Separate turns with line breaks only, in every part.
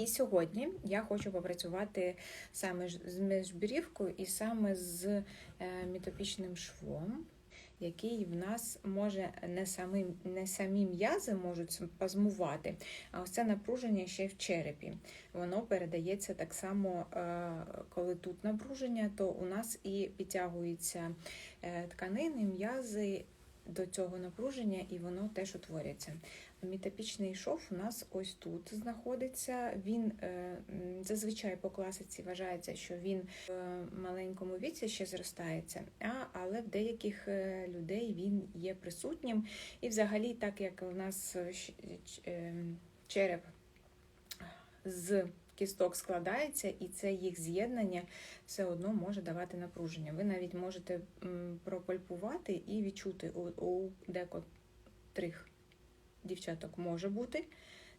І сьогодні я хочу попрацювати саме з міжбрівкою і саме з е, мітопічним швом, який в нас може не самі, не самі м'язи можуть спазмувати, а ось це напруження ще в черепі. Воно передається так само, е, коли тут напруження, то у нас і підтягуються е, тканини, м'язи. До цього напруження і воно теж утворюється. Мітопічний шов у нас ось тут знаходиться. Він е, зазвичай по класиці вважається, що він в маленькому віці ще зростається, але в деяких е, людей він є присутнім. І взагалі, так як у нас е, череп з кісток складається, і це їх з'єднання все одно може давати напруження. Ви навіть можете пропальпувати і відчути у декотрих дівчаток може бути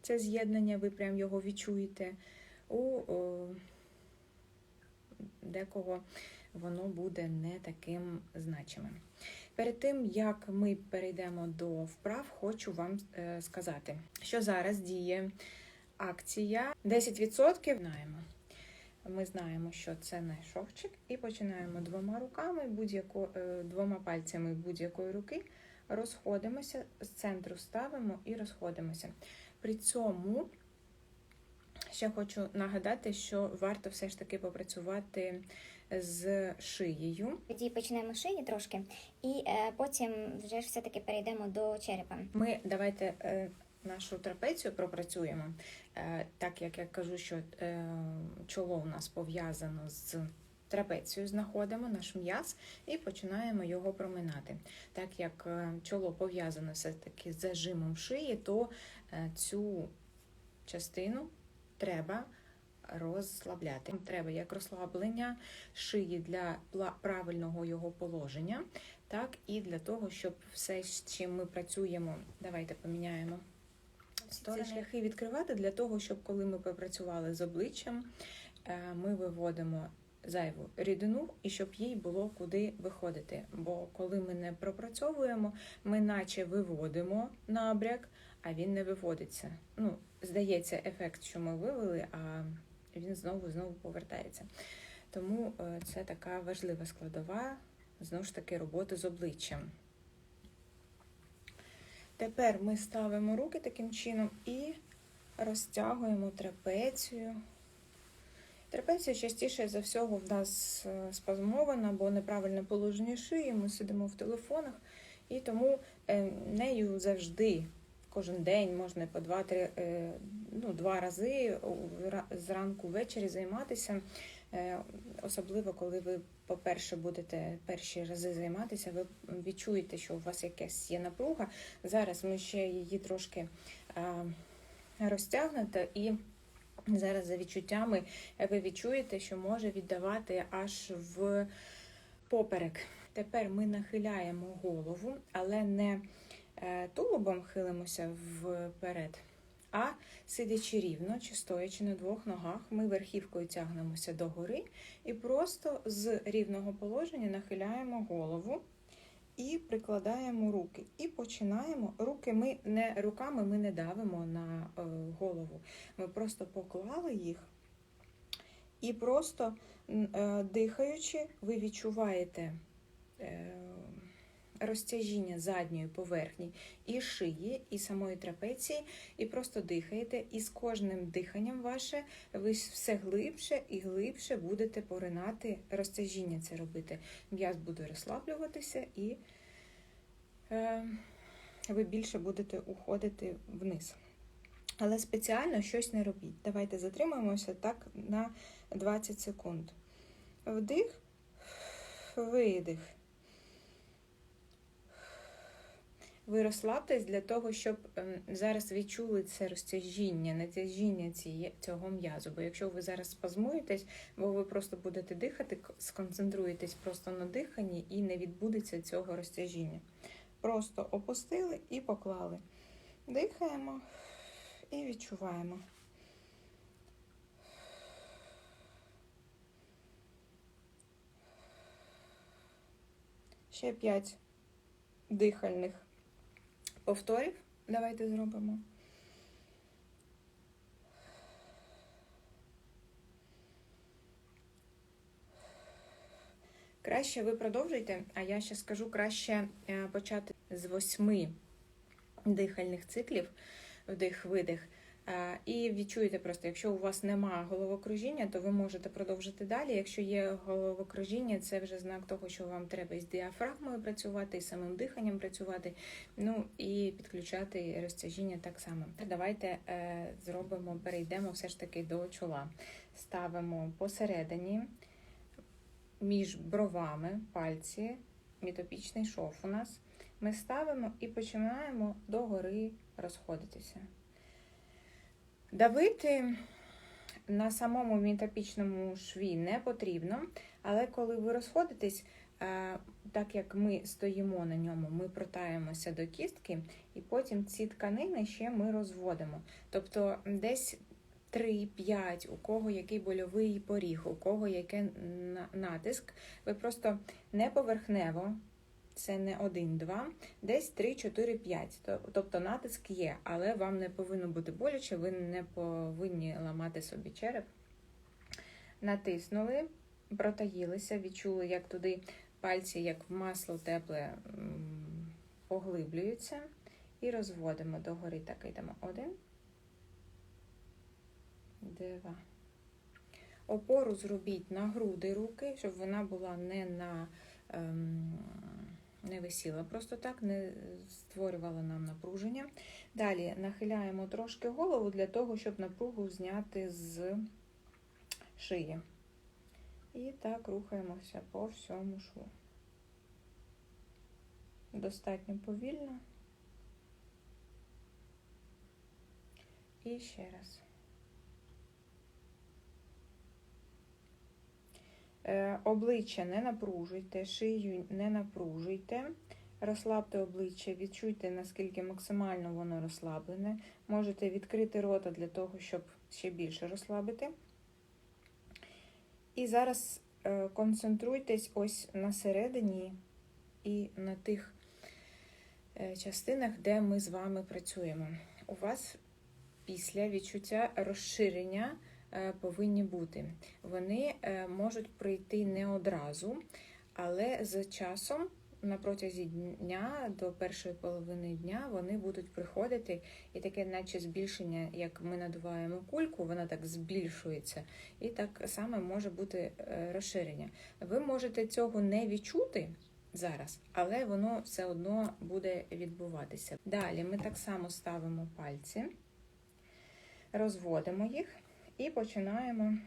це з'єднання, ви прям його відчуєте. У о, декого воно буде не таким значимим. Перед тим, як ми перейдемо до вправ, хочу вам е, сказати, що зараз діє акція 10% знаємо. Ми знаємо, що це не шовчик, і починаємо двома руками, будь-яко, е, двома пальцями будь-якої руки, розходимося, з центру ставимо і розходимося. При цьому ще хочу нагадати, що варто все ж таки попрацювати з шиєю.
Тоді почнемо шиї трошки, і е, потім вже ж все-таки перейдемо до черепа.
Ми давайте е, нашу трапецію пропрацюємо, е, так як я кажу, що чоло у нас пов'язано з трапецією, знаходимо наш м'яз і починаємо його проминати. Так як е, чоло пов'язане все-таки з зажимом шиї, то е, цю частину треба розслабляти. Треба як розслаблення шиї для правильного його положення, так і для того, щоб все, з чим ми працюємо, давайте поміняємо. Ці шляхи відкривати для того, щоб коли ми попрацювали з обличчям, е, ми виводимо зайву рідину і щоб їй було куди виходити. Бо коли ми не пропрацьовуємо, ми наче виводимо набряк, а він не виводиться. Ну, здається, ефект, що ми вивели, а він знову-знову повертається. Тому е, це така важлива складова, знову ж таки, роботи з обличчям. Тепер ми ставимо руки таким чином і розтягуємо трапецію. Трапеція частіше за всього в нас е, спазмована або неправильне положення шиї. Ми сидимо в телефонах, і тому е, нею завжди кожен день можна по два-три е, ну, два рази зранку ввечері займатися. Особливо, коли ви, по-перше, будете перші рази займатися, ви відчуєте, що у вас якась є напруга. Зараз ми ще її трошки розтягнете, і зараз за відчуттями ви відчуєте, що може віддавати аж в поперек. Тепер ми нахиляємо голову, але не е, тулубом хилимося вперед, а сидячи рівно чи стоячи на двох ногах, ми верхівкою тягнемося догори і просто з рівного положення нахиляємо голову і прикладаємо руки. І починаємо. Руки ми не руками ми не давимо на е, голову. Ми просто поклали їх. І просто е, дихаючи, ви відчуваєте е, розтяжіння задньої поверхні і шиї, і самої трапеції, і просто дихаєте. І з кожним диханням ваше ви все глибше і глибше будете поринати розтяжіння це робити. М'яз буде розслаблюватися і е, ви більше будете уходити вниз. Але спеціально щось не робіть. Давайте затримаємося так на 20 секунд. Вдих, видих. Ви розслабтесь для того, щоб ем, зараз відчули це розтяжіння, натяжіння цього м'язу. Бо якщо ви зараз спазмуєтесь, бо ви просто будете дихати, сконцентруєтесь просто на диханні і не відбудеться цього розтяжіння. Просто опустили і поклали. Дихаємо і відчуваємо. Ще п'ять дихальних повторів. Давайте зробимо. Краще ви продовжуйте, а я ще скажу краще е, почати з восьми дихальних циклів, вдих-видих. Е, І відчуєте просто, якщо у вас немає головокружіння, то ви можете продовжити далі. Якщо є головокружіння, це вже знак того, що вам треба із діафрагмою працювати, і самим диханням працювати, ну і підключати розтяжіння так само. Давайте е, зробимо, перейдемо все ж таки до чола. Ставимо посередині між бровами пальці, мітопічний шов у нас. Ми ставимо і починаємо догори розходитися. Давити на самому мітопічному шві не потрібно, але коли ви розходитесь, е, так як ми стоїмо на ньому, ми протаємося до кістки, і потім ці тканини ще ми розводимо. Тобто десь 3-5, у кого який больовий поріг, у кого який на- натиск. Ви просто не поверхнево, це не 1-2, десь 3-4-5. Тобто натиск є, але вам не повинно бути боляче, ви не повинні ламати собі череп. Натиснули, протаїлися, відчули, як туди пальці, як в масло тепле, поглиблюються. І розводимо догори. Так, йдемо. Один. Два. Опору зробіть на груди руки, щоб вона була не на ем, не висіла просто так, не створювала нам напруження. Далі нахиляємо трошки голову для того, щоб напругу зняти з шиї. І так рухаємося по всьому шву. Достатньо повільно. І ще раз. Обличчя не напружуйте, шию не напружуйте. Розслабте обличчя, відчуйте, наскільки максимально воно розслаблене. Можете відкрити рота для того, щоб ще більше розслабити. І зараз е, концентруйтесь ось на середині і на тих е, частинах, де ми з вами працюємо. У вас після відчуття розширення е, повинні бути. Вони е, можуть прийти не одразу, але з часом на протязі дня до першої половини дня вони будуть приходити, і таке, наче збільшення, як ми надуваємо кульку, вона так збільшується, і так само може бути е, розширення. Ви можете цього не відчути зараз, але воно все одно буде відбуватися. Далі ми так само ставимо пальці, розводимо їх і починаємо.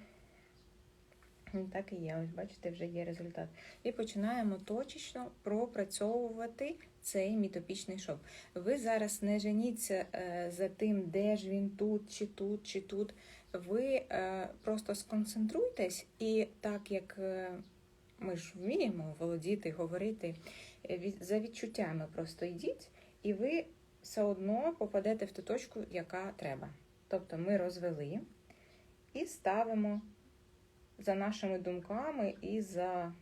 Так і є, ось бачите, вже є результат. І починаємо точечно пропрацьовувати цей мітопічний шов. Ви зараз не женіться е, за тим, де ж він тут, чи тут, чи тут. Ви е, просто сконцентруйтесь, і так як е, ми ж вміємо володіти, говорити, за відчуттями просто йдіть, і ви все одно попадете в ту точку, яка треба. Тобто ми розвели і ставимо за нашими думками і за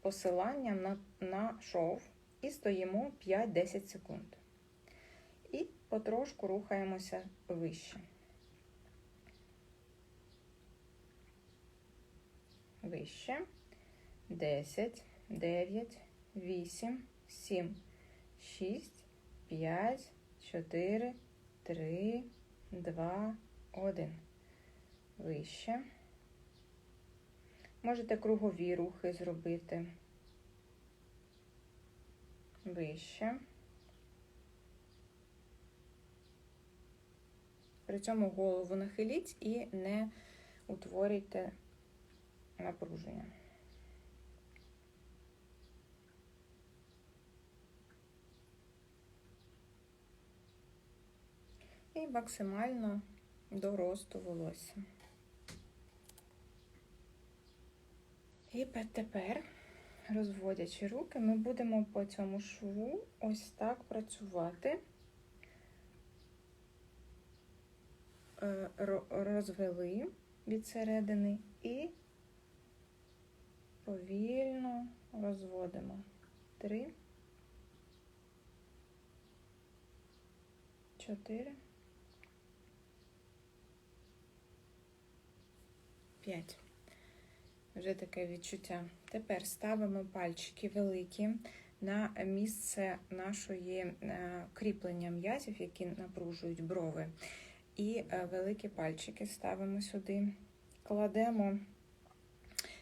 посиланням на, на шов і стоїмо 5-10 секунд. І потрошку рухаємося вище. Вище. 10, 9, 8, 7, 6, 5, 4, 3, 2, 1. Вище. Можете кругові рухи зробити. Вище. При цьому голову нахиліть і не утворюйте напруження. І максимально до росту волосся. І тепер, розводячи руки, ми будемо по цьому шву ось так працювати. Е, Розвели від середини і повільно розводимо. Три, чотири, п'ять. Вже таке відчуття. Тепер ставимо пальчики великі на місце нашої е, кріплення м'язів, які напружують брови. І е, великі пальчики ставимо сюди, кладемо.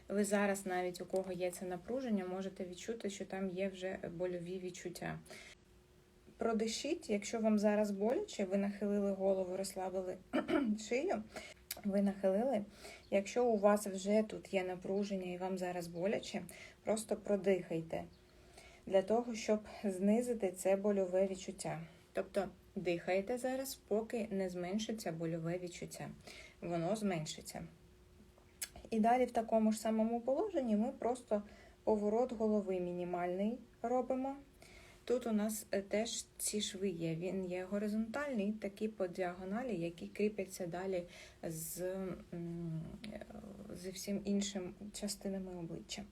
Ви зараз, навіть у кого є це напруження, можете відчути, що там є вже больові відчуття. Продишіть, якщо вам зараз боляче, ви нахилили голову, розслабили шию, ви нахилили. Якщо у вас вже тут є напруження і вам зараз боляче, просто продихайте для того, щоб знизити це больове відчуття. Тобто дихайте зараз, поки не зменшиться больове відчуття. Воно зменшиться. І далі в такому ж самому положенні ми просто поворот голови мінімальний робимо. Тут у нас е, теж ці шви є. Він є горизонтальний, такі по діагоналі, які кріпляться далі з, е, всім іншим частинами обличчя.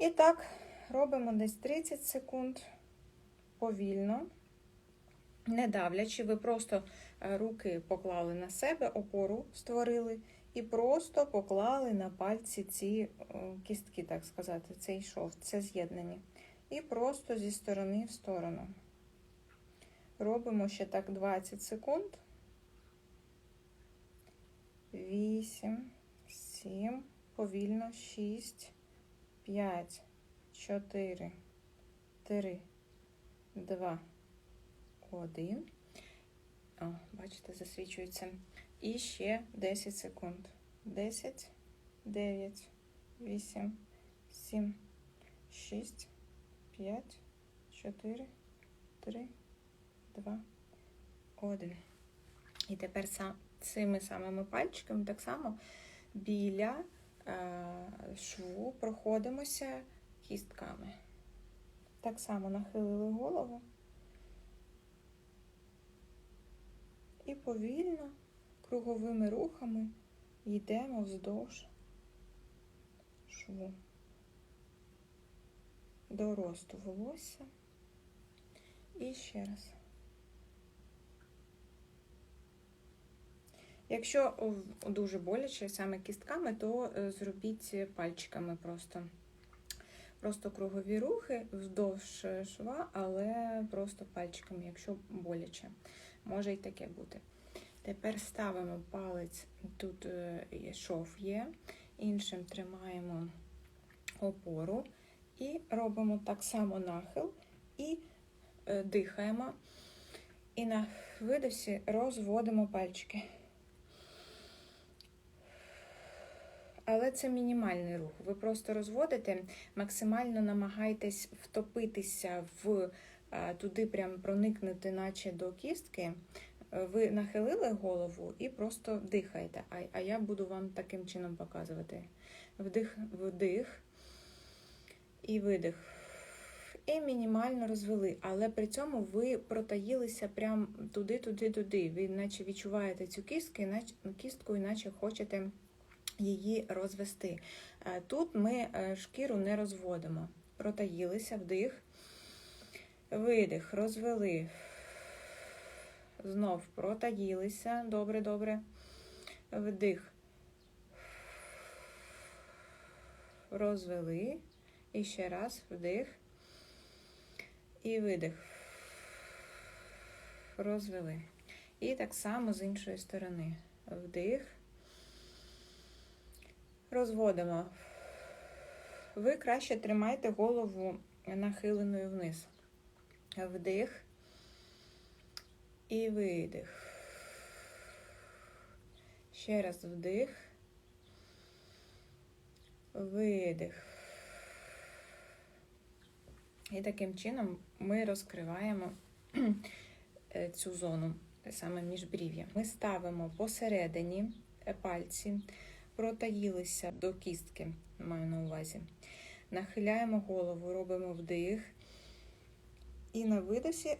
І так, робимо десь 30 секунд повільно, не давлячи, ви просто е, руки поклали на себе, опору створили і просто поклали на пальці ці кістки, так сказати, цей шов, це з'єднання. І просто зі сторони в сторону. Робимо ще так 20 секунд. 8, 7, повільно, 6, 5, 4, 3, 2, 1. О, бачите, засвічується. І ще 10 секунд. 10, 9, 8, 7, 6, 5, 4, 3, 2, 1. І тепер сам, цими самими пальчиками так само біля е, шву проходимося кістками. Так само нахилили голову. І повільно, круговими рухами йдемо вздовж шву до росту волосся. І ще раз. Якщо дуже боляче саме кістками, то е, зробіть пальчиками просто. Просто кругові рухи вздовж е, шва, але просто пальчиками, якщо боляче. Може і таке бути. Тепер ставимо палець, тут е, шов є, іншим тримаємо опору і робимо так само нахил і е, дихаємо. І на видосі розводимо пальчики. Але це мінімальний рух. Ви просто розводите, максимально намагайтесь втопитися в е, туди, прям проникнути, наче до кістки. Е, Ви нахилили голову і просто дихаєте. А, я буду вам таким чином показувати. Вдих, вдих і видих. І мінімально розвели, але при цьому ви протаїлися прям туди, туди, туди. Ви наче відчуваєте цю кістку, іначе, кістку, іначе хочете її розвести. Е, Тут ми е, шкіру не розводимо. Протаїлися, вдих, видих, розвели. Знов протаїлися. Добре, добре. Вдих. Розвели. І ще раз вдих. І видих. Розвели. І так само з іншої сторони. Вдих. Розводимо. Ви краще тримайте голову нахиленою вниз. Вдих. І видих. Ще раз вдих. Видих. І таким чином ми розкриваємо е, цю зону, саме міжбрів'я. Ми ставимо посередині е, пальці, протаїлися до кістки, маю на увазі. Нахиляємо голову, робимо вдих. І на видосі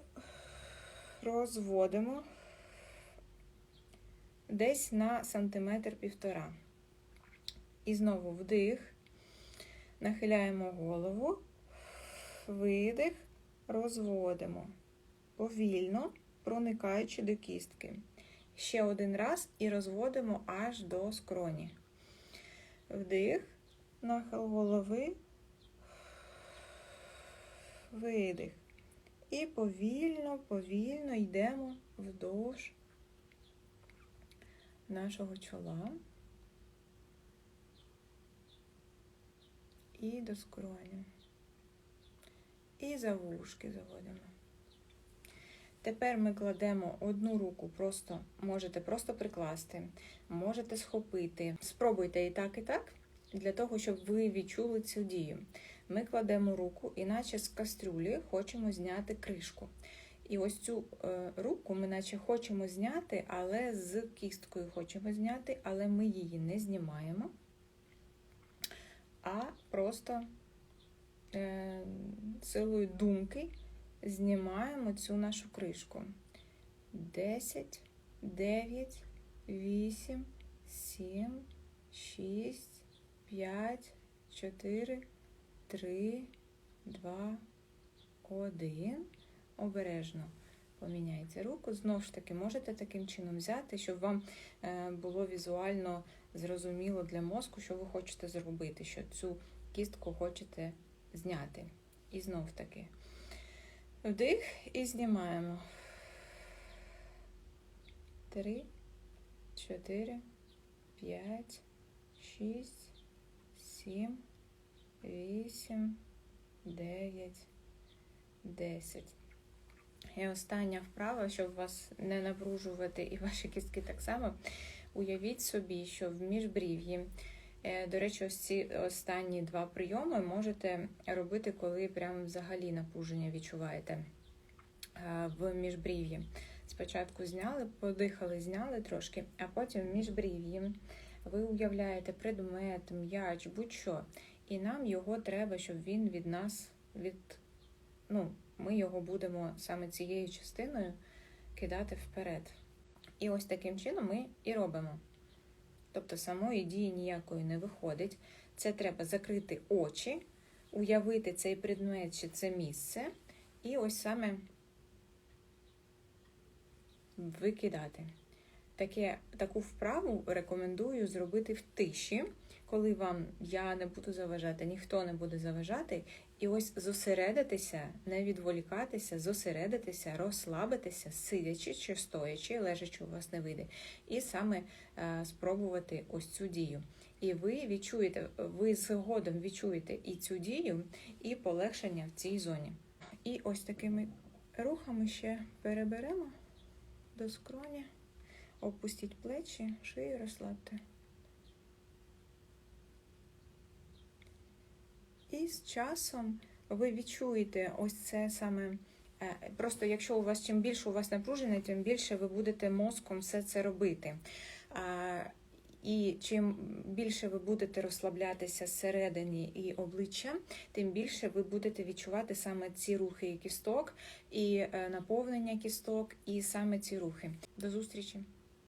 розводимо десь на сантиметр півтора. І знову вдих, нахиляємо голову, видих, розводимо повільно, проникаючи до кістки. Ще один раз і розводимо аж до скроні. Вдих, нахил голови, видих. І повільно, повільно йдемо вдовж нашого чола і до скроні. І за вушки заводимо. Тепер ми кладемо одну руку, просто можете просто прикласти, можете схопити. Спробуйте і так, і так, для того, щоб ви відчули цю дію. Ми кладемо руку, іначе з кастрюлі хочемо зняти кришку. І ось цю е, руку ми наче хочемо зняти, але з кісткою хочемо зняти, але ми її не знімаємо, а просто силою думки знімаємо цю нашу кришку. 10, 9, 8, 7, 6, 5, 4, 3, 2, 1. Обережно поміняйте руку. Знову ж таки, можете таким чином взяти, щоб вам е, було візуально зрозуміло для мозку, що ви хочете зробити, що цю кістку хочете зняти. І знов таки. Вдих і знімаємо. Три, чотири, п'ять, шість, сім, вісім, дев'ять, десять. І остання вправа, щоб вас не напружувати і ваші кістки так само. Уявіть собі, що в міжбрів'ї, до речі, ось ці останні два прийоми можете робити, коли прям взагалі напруження відчуваєте е, в міжбрів'ї. Спочатку зняли, подихали, зняли трошки, а потім в міжбрів'ї ви уявляєте предмет, м'яч, будь-що. І нам його треба, щоб він від нас від. ну, ми його будемо саме цією частиною кидати вперед. І ось таким чином ми і робимо. Тобто самої дії ніякої не виходить. Це треба закрити очі, уявити цей предмет чи це місце, і ось саме викидати. Таке, таку вправу рекомендую зробити в тиші, коли вам я не буду заважати, ніхто не буде заважати. І ось зосередитися, не відволікатися, зосередитися, розслабитися, сидячи чи стоячи, лежачи у вас не вийде, і саме е, спробувати ось цю дію. І ви відчуєте, ви згодом відчуєте і цю дію, і полегшення в цій зоні. І ось такими рухами ще переберемо до скроні, опустіть плечі, шию розслабте. І з часом ви відчуєте ось це саме. е, Просто якщо у вас чим більше у вас напруження, тим більше ви будете мозком все це робити. І чим більше ви будете розслаблятися зсередині і обличчя, тим більше ви будете відчувати саме ці рухи кісток, і е, наповнення кісток, і саме ці рухи. До зустрічі!